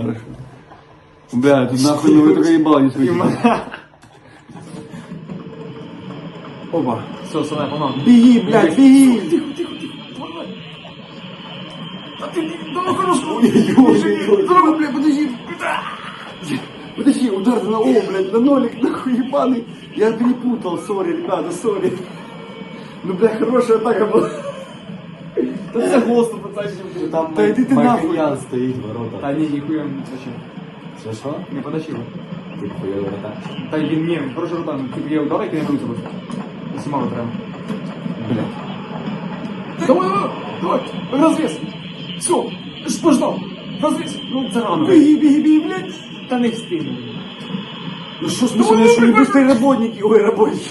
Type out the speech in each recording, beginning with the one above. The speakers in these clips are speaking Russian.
Хорошо. Бля, тут нахуй, ну вы только ебало не слышите. Опа. Все, Саня, погнал. Беги, блядь, беги! Да хорошо. Ой-ой-ой. Дорога, бля, подожди. Подожди, удар на О, блядь, на нолик, нахуй ебаный. Я перепутал, сори, ребята, сори. Ну, бля, хорошая атака была. Та це голосно, пацанчик. Там Та йди ти нахуй. Маркіян стоїть ворота. Та ні, ніхуя не зачем. Що що? Не подачив. Ти хуя ворота. Та й він ні, хороша рука. Типу є удар, який не робиться просто. Усіма треба. Бля. Давай, давай, давай, розвес. Все, спождав. Розвес. Ну, це рано. Беги, беги, беги, блядь. Та не встигну. Ну что смысл, что не быстрые работники, ой, работники.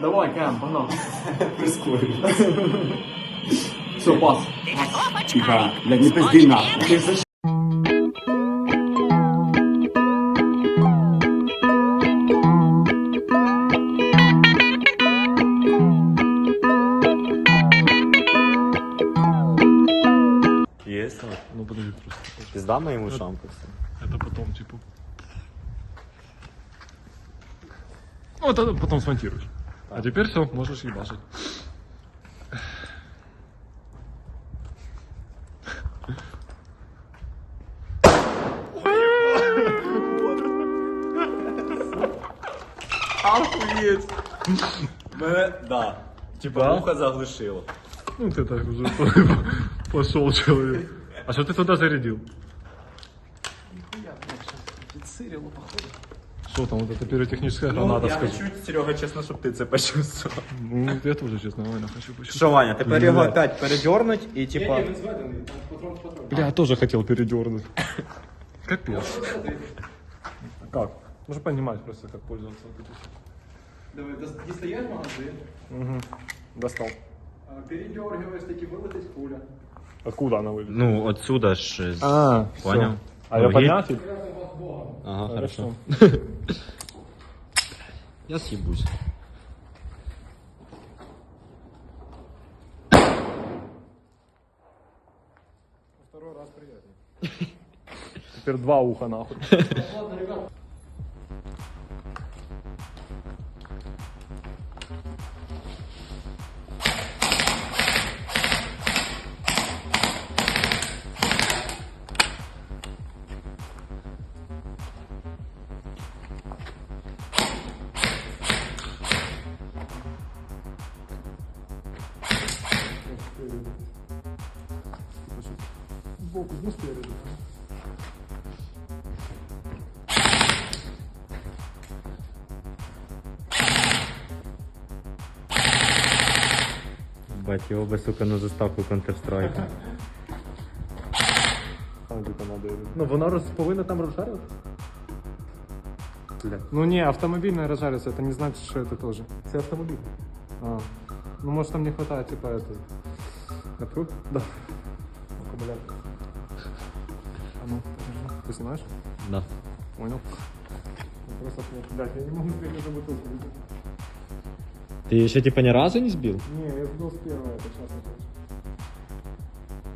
Давай, Кам, погнал. Прискорюй. Все, пас. Тихо, блядь, не пизди нахуй. Есть? Ну подожди просто. Пизда моим ушам просто. Это потом, типа. Ну, это потом смонтируешь. А теперь все, можешь ебашить. Охуеть! Мене, да. Типа Да? ухо заглушило. Ну ты так уже пошел человек. А что ты туда зарядил? Что там, вот это пиротехническая граната, Ну, я скажи. хочу, Серега, чесно, щоб ти це почувствував. Ну, я тоже, честно, Ваня, хочу почувствовать. Що, Ваня, тепер його опять передернуть і типа. Бля, я тоже хотел передернуть. Капец. Как? Нужно понимать просто, как пользоваться вот этим. Давай, дістаєш магазин, Угу. Достал. передергиваєш, таки вилетить куля. Откуда она вылезла? Ну, отсюда ж. з- А, Понял. А я Ноги? поднять? Ага, хорошо. Хорошо. Я съебусь. Второй раз приятнее. Теперь два уха нахуй. Сбоку, Бать, його би, сука, на заставку Counter-Strike. А, где-то надо. Ну, воно роз... повинно там розшарювати? Ну не, автомобильная разжарится, это не значит, что это тоже. Це автомобіль. А. Ну может там не хватает типа это. Напруг? Да. Аккумулятор. А ну, подожди. Ты снимаешь? Да. Понял. Ну, Просто, блядь, я не могу сбить эту бутылку. Ти ще типа ні разу не збив? Не, я сбил с первого, это сейчас не точно.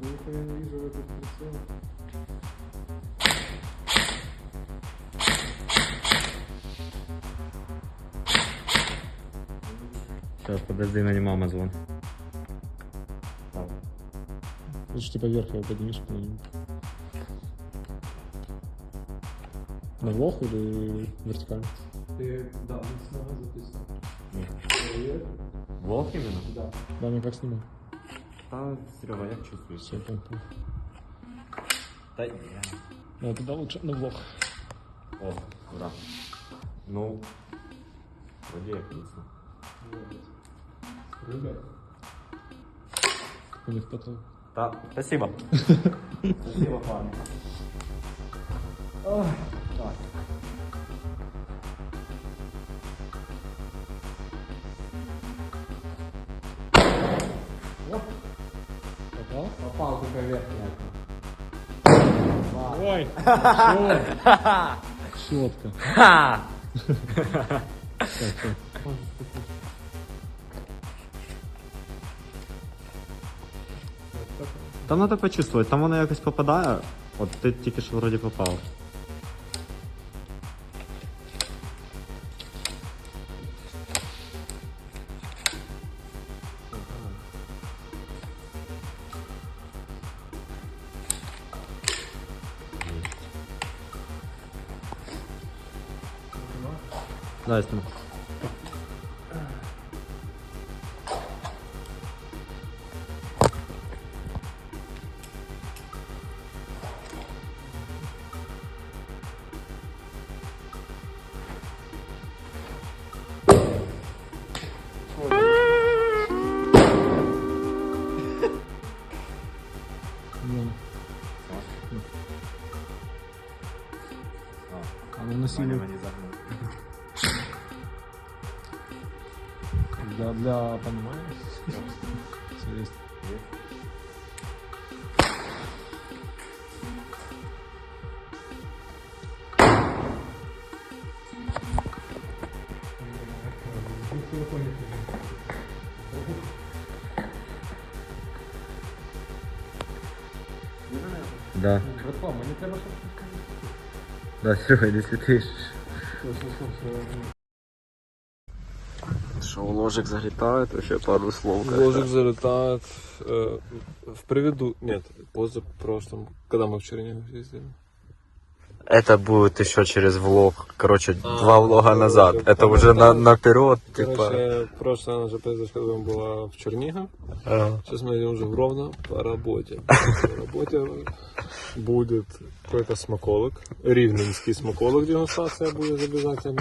Я нихуя не вижу в этот прицел. Сейчас, подожди, мені мама дзвон. Лучше типа вверх его поднимешь куда-нибудь. На влог или вертикально? Да, снова записав. Волк іменно? Да, мне как снимать? Та, Серега, як чувствуєш? Все, понял. Та, Ну, тогда лучше на влог. О, ура. Ну, вроді як міцно. У них потом. Та, спасибо. спасибо, пане. Попал? Попал только верхняя. Ой! Щетка. Ха! Там треба почувствувати, там воно якось попадає. От ти тільки що вроді попав. Дай там. Да. Братва, мені треба щоб Да, Серега, не світиш. Що, ложик залітає, то ще пару слов. Ложик залетает. Э, в приведу... Нет, позапрошлом, когда мы в Чернигов ездили. Это будет еще через влог. Короче, А, два влога ну, назад. это Это уже на, понятно. наперед, типа. Короче, прошлая наша поездочка была в Чернигов. Ага. Сейчас мы идем уже в Ровно по работе. По работе будет какой-то смаколог, ривненский смаколог, дегустация будет обязательно.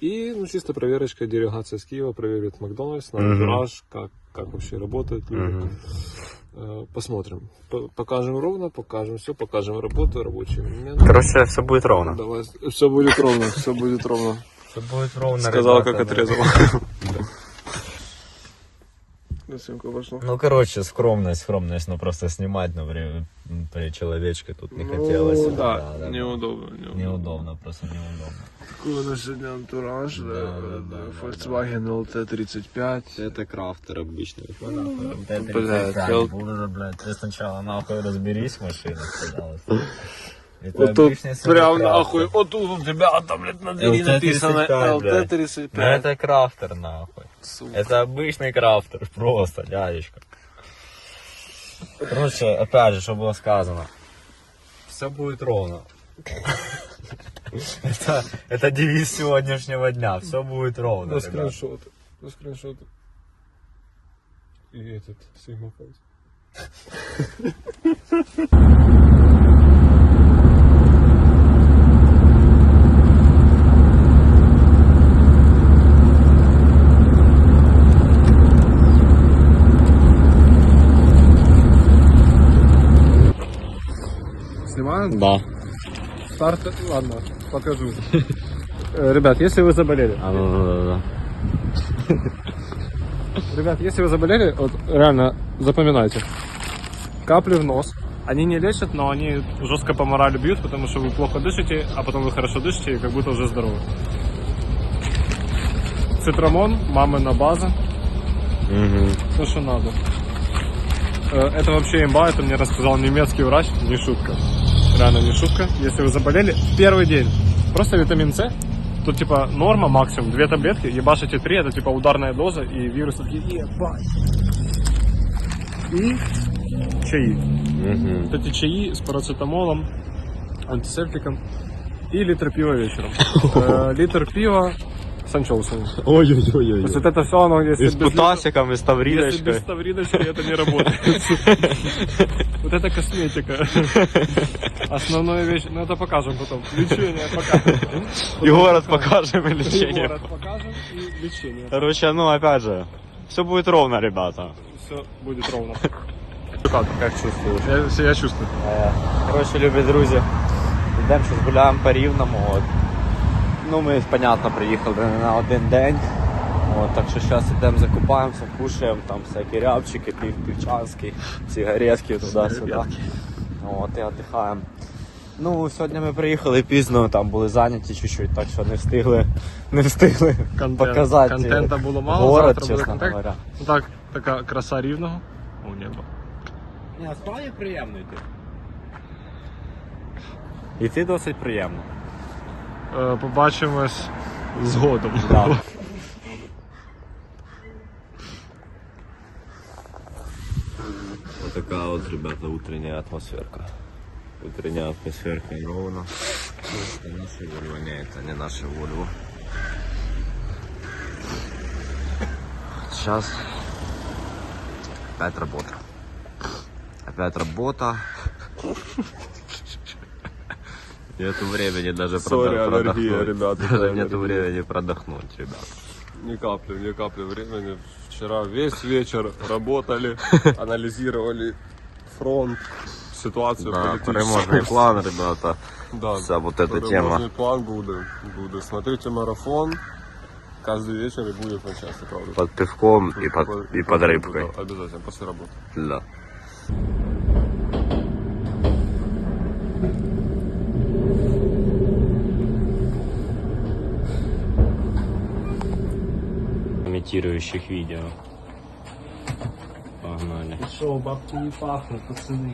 И ну, чисто проверочка, делегация с Киева проверит Макдональдс, на Мгм. антураж, как, как вообще работает. люди. Мгм. Э, Посмотрим. По- Покажем ровно, покажем все, покажем работу, рабочий момент. Короче, все будет ровно. Давай, все будет ровно, все будет ровно. Все будет ровно. Сказал, как да. отрезал. Съемка пошла. Ну, короче, скромность, скромность, но просто снимать, ну, при, при человечке тут не Ну, хотелось. да, неудобно, неудобно. Неудобно, просто неудобно. Какой у нас сегодня антураж? Да, да, да, да, да, Volkswagen LT35. Это крафтер обычный. Блядь, я- Боже, блядь, ты сначала нахуй разберись в машинах, пожалуйста. Это Вот тут прям нахуй, вот тут у тебя там, блядь, на двери LT-35, написано блядь. LT35. Ну, это крафтер, нахуй. Сука. Это обычный крафтер, просто, дядечка. Короче, опять же, что было сказано. Все будет ровно. Это, это девиз сегодняшнего дня. Все будет ровно. На скриншоты. На скриншоты. И этот, Sigma Да. Старт, ладно, покажу. Э, Ребят, если вы заболели, А, ну, да, да, да. Ребят, если вы заболели, вот реально запоминайте. Капли в нос. Они не лечат, но они жестко по морали бьют, потому что вы плохо дышите, а потом вы хорошо дышите и как будто уже здоровы. Цитрамон, мамина база, Мгм. все, что надо. Э, Это вообще имба, это мне рассказал немецкий врач, не шутка. Реально не шутка. Если вы заболели, в первый день просто витамин С, тут типа норма максимум, две таблетки, ебашите три, это типа ударная доза, и вирус такие, ебать. И чаи. Мгм. Вот эти чаи с парацетамолом, антисептиком и литр пива вечером. Э, Литр пива с анчоусами. То Ой-ой-ой. есть вот это все, оно если И с без литра- путасиком, и с если без тавридочкой. ставридочки это не работает. Вот это косметика. Основная вещь, ну это покажем потом. Лечение покажем. И город покажем, и И лечение. город покажем и лечение. Короче, ну опять же, все будет ровно, ребята. Все будет ровно. Как, Как чувствуешь? я себя чувствую. Е, Коротше, любі друзі, йдемо щось гуляємо по рівному. От. Ну, ми, понятно, приїхали на один день. От, так що зараз йдемо закупаємося, кушаємо там всякі рябчики, пів півчанський, цигаретки туди-сюди. От, і віддихаємо. Ну, сьогодні ми приїхали пізно, там були зайняті чуть-чуть, так що не встигли, не встигли Контент. показати Контента було мало, город, завтра буде чесно контент. говоря. Ну так, така краса рівного. О, небо. Ні, справді приємно йти. Іти досить приємно. Побачимось згодом. Да. Вот такая вот, ребята, утренняя атмосферка. Утренняя атмосферка ровно. Это наши Volvo, не, это не наши Volvo. Сейчас опять работа. Опять работа. Нету времени даже Сори, аллергия, продохнуть. ребята, Даже да, нету аллергия. времени продохнуть, ребят. Ни капли, ни капли времени. Вчера весь вечер работали, анализировали фронт, ситуацию Да, переможний план, ребята. Да, Вся вот эта переможный тема. план буду, буду. Смотрите марафон. Каждый вечер и будет на часе, правда. Под пивком и под, и под рыбкой. Да, обязательно, после работы. Да. Имитирующих видео. Погнали. Шоу, бабки не пахнут, пацаны.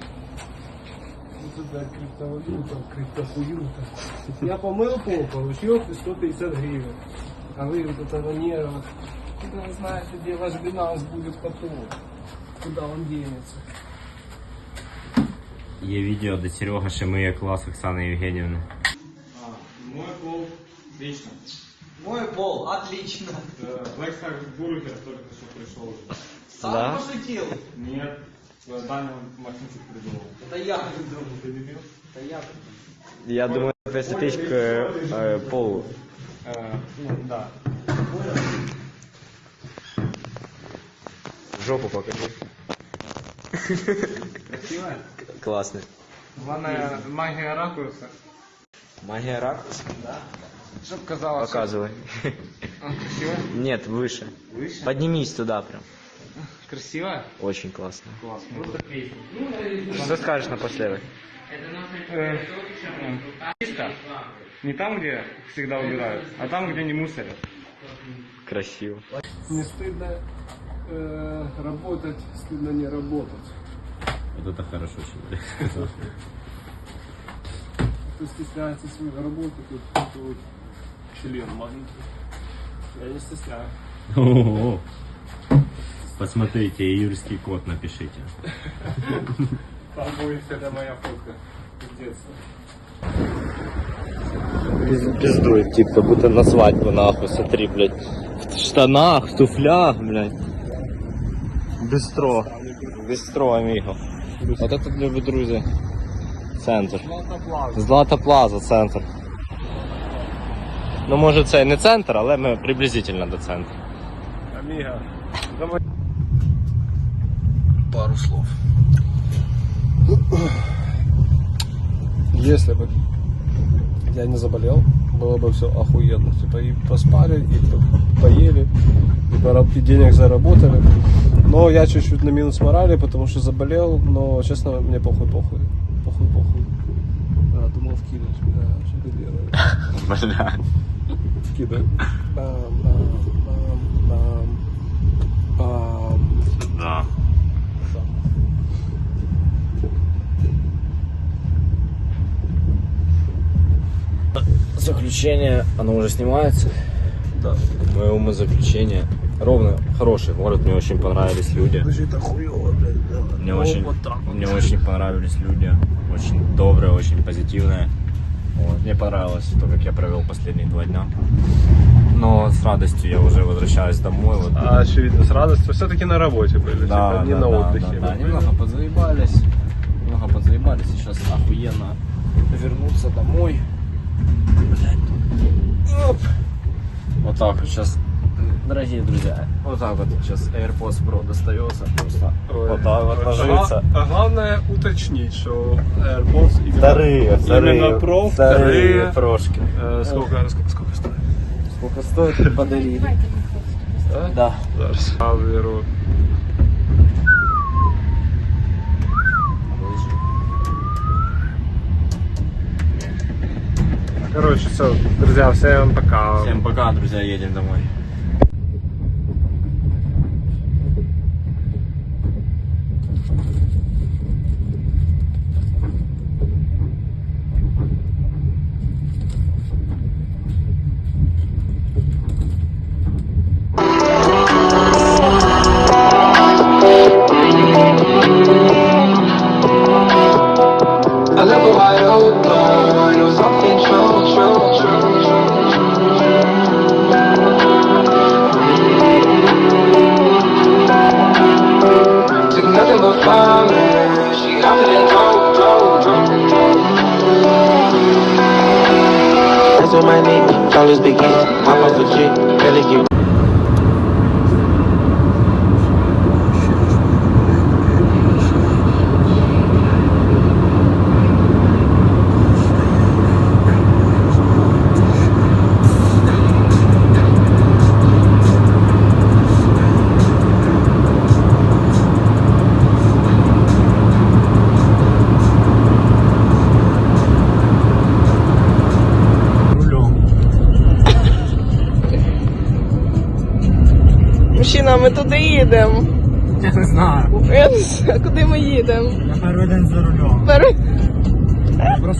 Вот это криптовалюта, криптохуюта. Я помыл пол, получил 150 гривен. А вы вот это нервно. Куда вы знаете, где ваш Binance будет потом? Куда он денется? Є відео, де Серега ще миє клас Оксани Євгенівни. Мой пол, отлично. Бургер только что пришел. Сам Да? пошутил. Нет, Даня Максимчик придумал. Это я придумал. Это я придумал. Я думаю, специфічка е, полу. ну да. Жопу покажи. Красивая? Класний. Главное, магия ракурса. Магія ракурс? Чтоб казалось, Показывай. А, красивая? Нет, выше. Выше? Поднимись туда прям. Красивая? Очень классно. Классно. Что скажешь напоследок? Э, чисто. Не там, где всегда убирают, а там, где не мусорят. Красиво. Не стыдно э, работать, стыдно не работать. Вот это хорошо человек сказал. Кто стесняется своей работы, тут такой член маленький. Я не стесняюсь. Ого. Посмотрите, юрский код напишите. Там будет вся моя фотка с детства. Пиздует, тип, как будто на свадьбу нахуй, смотри, блядь. В штанах, в туфлях, блядь. Бистро. Бистро, аміго. Вот это, любі друзі, центр. Злата Плаза, центр. Ну, може, це не центр, але ми приблизительно до центру. Амиго. Пару слов. Если бы я не заболел, было бы все охуенно. Типа и поспали, и по- поели, и, денег заработали. Но я чуть-чуть на минус морали, потому что заболел, но честно, мне похуй, похуй. Похуй, похуй. Да, думал вкинуть, бля, что ты делаешь? Бля. Вкидывай. Бам, бам, бам, бам, бам. Да. Заключение, оно уже снимается. Да. Мое умозаключение. Ровно хороший город, мне очень понравились люди. Это хуёво, блядь. да. Мне очень, вот так вот. мне очень понравились люди, очень добрые, очень позитивные. Вот. Мне понравилось то, как я провел последние два дня. Но с радостью я уже возвращаюсь домой. Вот. А, очевидно, с радостью. Все-таки на работе были, Да, типа, не да, на да, отдыхе. да, да. Немного подзаебались. Немного подзаебались. Сейчас охуенно вернуться домой. Блядь. Оп. Вот так вот сейчас, дорогие друзья, вот так вот сейчас AirPods Pro достается. Просто Ой. вот так вот ложится. А, а главное уточнить, что AirPods именно, Вторые, именно вторые, Pro, вторые прошки. Э, сколько, сколько, сколько стоит? Сколько стоит, подарили. Да. Зараз. А, беру. Короче, все, друзья, всем пока. Всем пока, друзья, едем домой.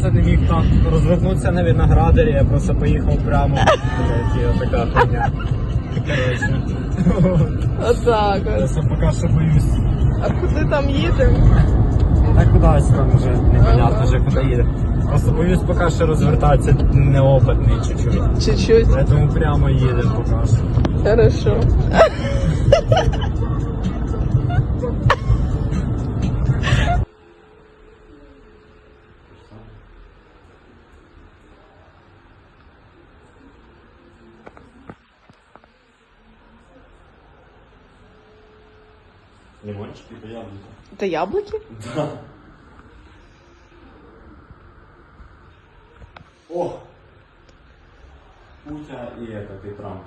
Просто не міг там розвернутися на виноградарі, я просто поїхав прямо. Така хуйня. Отак от. Просто поки що боюсь. А куди там їдемо? Так кудись там вже непонятно вже куди їде. Просто боюсь поки що розвертатися неопитний чуть-чуть. Чуть-чуть. Поэтому прямо їдемо поки що. Хорошо. Лимончики та яблука. Это яблоки? О! Путя и этот, и Трамп.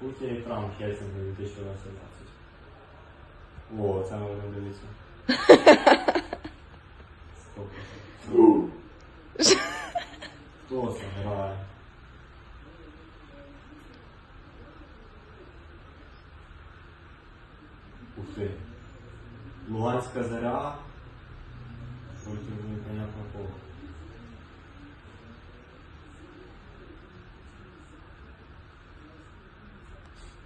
Путя і Трамп Хельсинки 2018. О, це можна дивитися. Сколько? Хто це грає? Ух ти. Луганська заря против непонятно кого.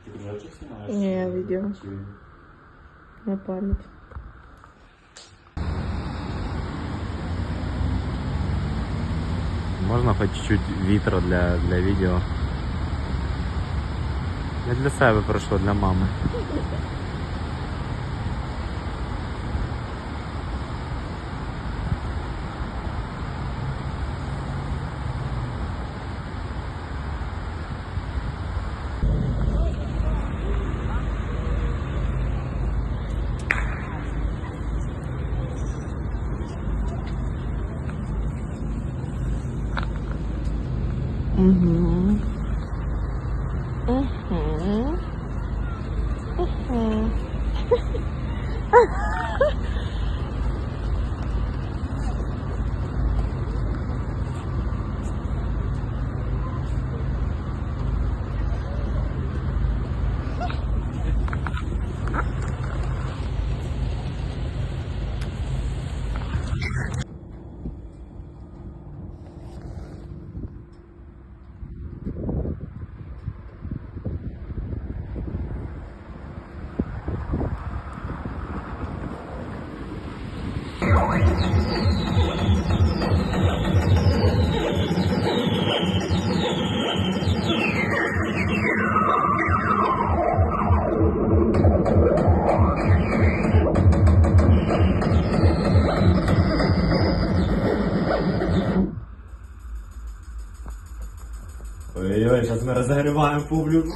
Ты кружочек снимаешь? Не, я видео. На память. Можна хоч чуть-чуть вітра для, для відео. Не для себе пройшло, для мами. Ой-ой, зараз ми розігріваємо публіку.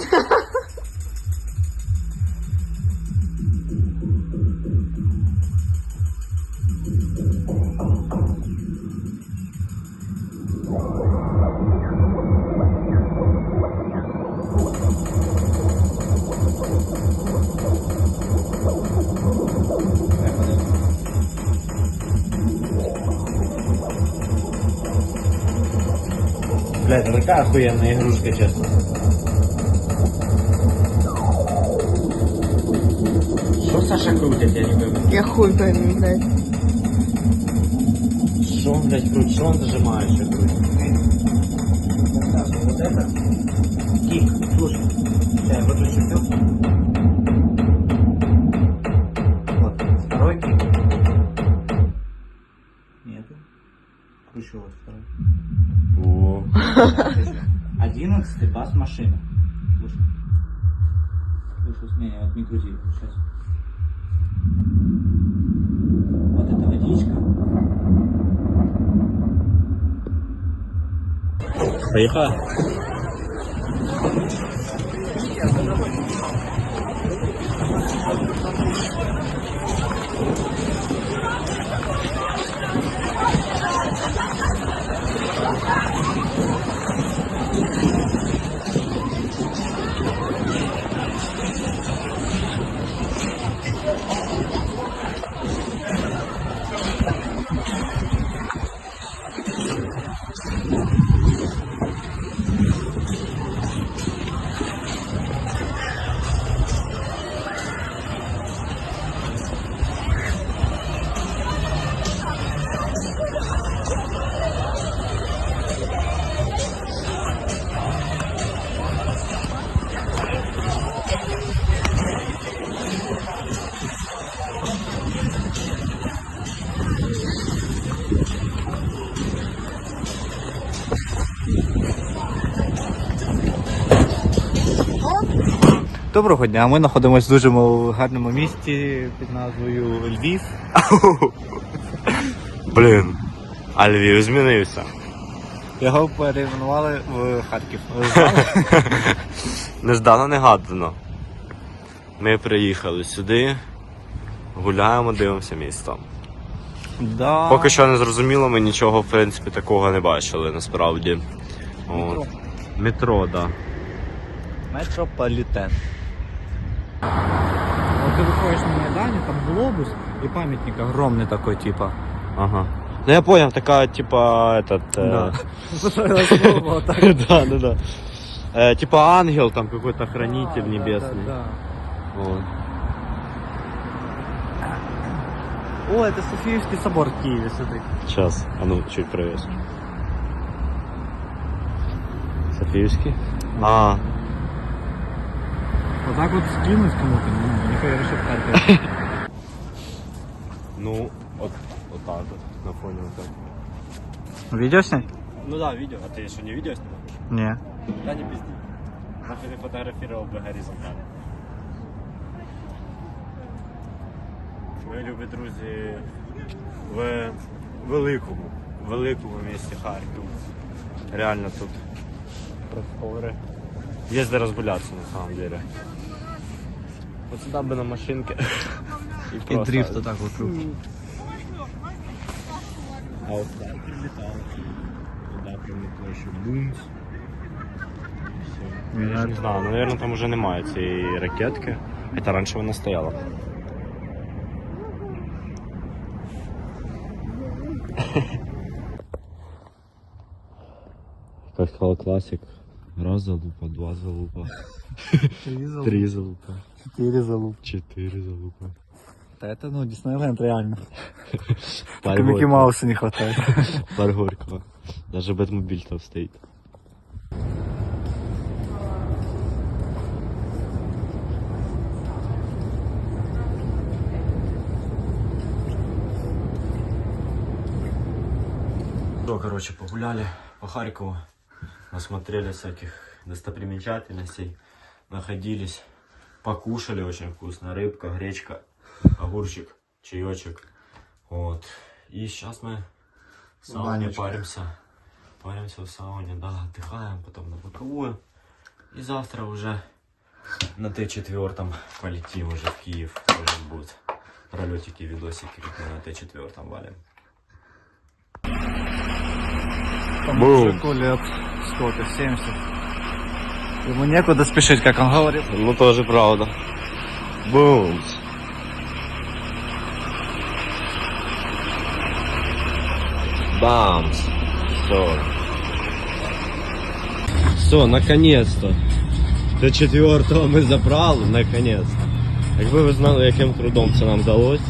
Охуенная игрушка, честно. Что Саша крутит, я не пойму. Я хуй пойми, блядь. Что он, блядь, крутит? Что он зажимает, что крутит? Вот это? Кик, слушай. Я выключу все. Вот, второй кик. Нету. Кручу вот второй. О. Одиннадцатый бас машина. Слушай. Слушай, не, не, вот не крути. Сейчас. Вот это водичка. Поїхали. Доброго дня, ми знаходимося в дуже гарному місті під назвою Львів. Блін. А Львів змінився. Його перейменували в Харків. Неждано негадано. Ми приїхали сюди, гуляємо, дивимося місто. Да. Поки що не зрозуміло, ми нічого, в принципі, такого не бачили насправді. Метро. От. Метро, да. Метрополітен. Виходиш на Майдані, там глобус і пам'ятник огромний такой, типа. Ага. Ну я понял, такая типа этот. Да, да, да. Э, Типа ангел, там какой-то хранитель небесный. Вот. О, это Софиевский собор в Киеве, смотри. Сейчас, а ну чуть правее. Софиевский? А, так вот скинуть кому-то, ну, не поверишь, что в Харькове. ну, вот, вот так вот, на фоне вот так. Видео снять? Ну да, видео. А ты что, не видео снимаешь? Не. Да не пизди. Нахуй ты фотографировал бы горизонтально. Мої любі друзі в великому, великому місті Харків. Реально тут простори. Є де розгулятися на самом деле. Вот сюда бы на машинке. И, И просто- дрифт вот так вокруг. А вот так прилетал. Туда прилетело еще бумс. Я ж не знаю, ну, наверное, там уже немає цієї ракетки. Хоча раніше вона стояла. Как сказал классик, раз залупа, два залупа, три залупа, Четыре залуп. четыре залупа. Да это, ну, Диснейленд реально. Только Микки. Мауса не хватает. Парк Горького. Даже Бэтмобиль там стоит. Что, короче, погуляли по Харькову, насмотрели всяких достопримечательностей, находились, покушали очень вкусно, рыбка, гречка, огурчик, чаечек. Вот. И сейчас мы в сауне паримся. Паримся в сауне, да, отдыхаем, потом на боковую. И завтра уже на Т4 полетим уже в Киев. Тоже будут пролетики, видосики, как мы на Т4 валим. Мужику лет сколько, 70. Ему некуда спешить, как он говорит. Ну, тоже правда. Бумс. Бамс. Все. Все, наконец-то. До четвертого ми забрали, наконец-то. Якби ви знали, яким трудом це нам вдалося,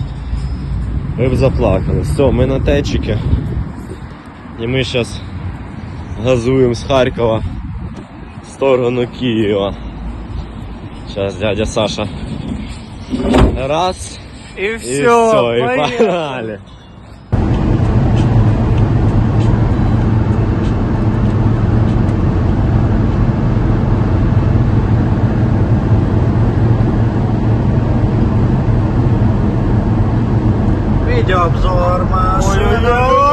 ви б заплакали. Все, ми на течіки. І ми зараз газуємо з Харкова в сторону Києва. Сейчас дядя Саша. Раз. И И все, все, и погнали. Видеообзор машины.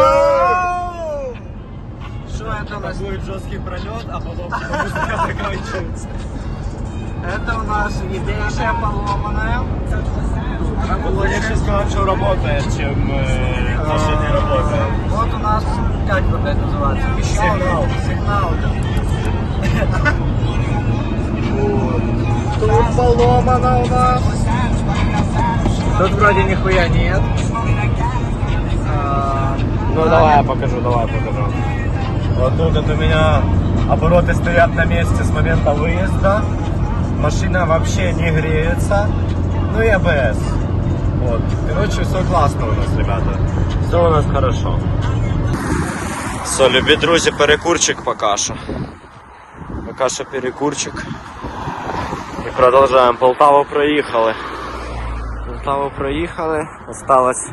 Я нас будет жесткий пролет, а потом музыка заканчивается. Это у нас ебейшая поломанная. Лучше сказать, что работает, чем э, то, что не работает. Вот у нас, как вот это называется? Сигнал. Сигнал. Тут поломано у нас. Тут вроде нихуя нет. А, Ну давай я покажу, давай я покажу. Вот тут вот у меня обороты стоят на месте с момента выезда. Машина вообще не греется. Ну и АБС. Вот. Короче, все классно у нас, ребята. Все у нас хорошо. Все, любі друзі, перекурчик поки що. Поки що перекурчик. І продовжуємо. Полтаву проїхали. Полтаву проїхали. Осталось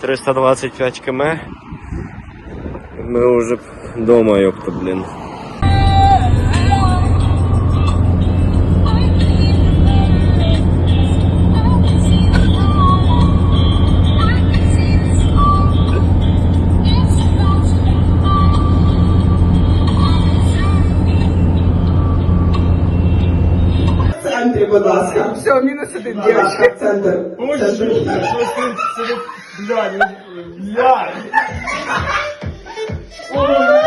325 км. І Ми вже вдома, ёпта, блін. центрі, будь ласка. Все, мінус один, дівчатка. Центр. Прошу, прошу.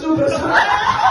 Super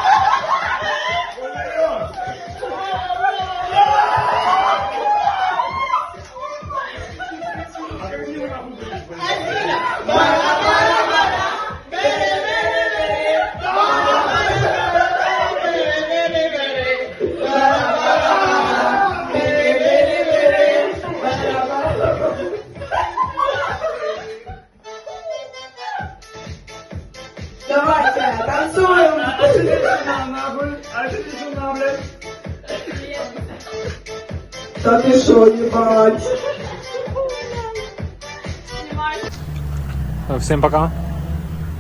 Всем пока.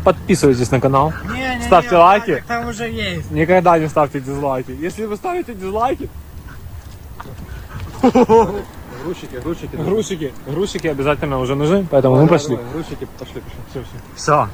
Подписывайтесь на канал. ставьте лайки. Там уже есть. Никогда не ставьте дизлайки. Если вы ставите дизлайки... Грузчики, грузчики. Грузчики, грузчики обязательно уже нужны, поэтому мы пошли. Грузчики, пошли, пошли. Все, все. Все,